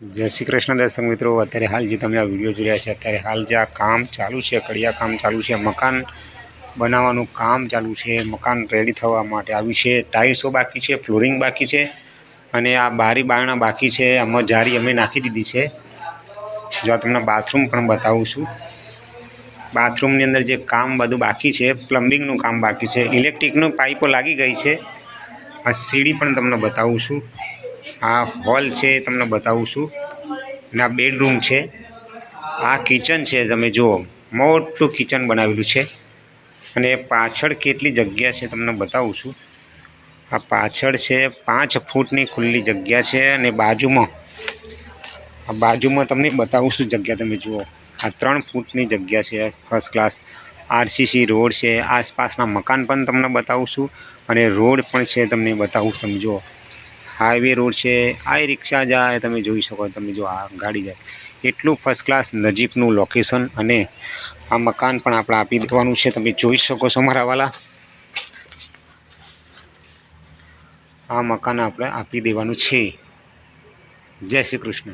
જય શ્રી કૃષ્ણ દર્શક મિત્રો, અત્યારે હાલ જે તમે આ વીડિયો જોઈ રહ્યા છે, અત્યારે હાલ જે આ કામ ચાલુ છે, કડિયા કામ ચાલુ છે, મકાન બનાવવાનું કામ ચાલુ છે, મકાન રેડી થવા માટે આવ્યું છે ટાઇલ્સો બાકી છે ફ્લોરિંગ બાકી છે, અને આ બારી બારણા બાકી છે, આમાં જારી અમે નાખી દીધી છે. જો તમને બાથરૂમ પણ બતાવું છું. બાથરૂમની અંદર જે કામ બધું બાકી છે પ્લમ્બિંગનું કામ બાકી છે ઇલેક્ટ્રિકનું પાઇપો લાગી ગઈ છે. આ સીડી પણ તમને બતાવું છું. આ હોલ છે એ તમને બતાવું છું. અને આ બેડરૂમ છે. આ કિચન છે, તમે જુઓ. મોટું કિચન બનાવેલું છે. અને પાછળ કેટલી જગ્યા છે તમને બતાવું છું. આ પાછળ છે પાંચ ફૂટની ખુલ્લી જગ્યા છે અને બાજુમાં, આ બાજુમાં તમને બતાવું છું જગ્યા, તમે જુઓ. આ ત્રણ ફૂટની જગ્યા છે ફર્સ્ટ ક્લાસ આરસીસી રોડ છે, આસપાસના મકાન પણ તમને બતાવું છું. અને રોડ પણ છે, તમને બતાવું છું, તમે જુઓ. હાઈવે રોડ છે આ રિક્ષા જાય, તમે જોઈ શકો, તમે જો આ ગાડી જાય. એટલું ફર્સ્ટ ક્લાસ નજીકનું લોકેશન અને આ મકાન પણ આપણે આપી દેવાનું છે. તમે જોઈ શકો છો મારા વાલા. આ મકાન આપણે આપી દેવાનું છે. જય શ્રી કૃષ્ણ.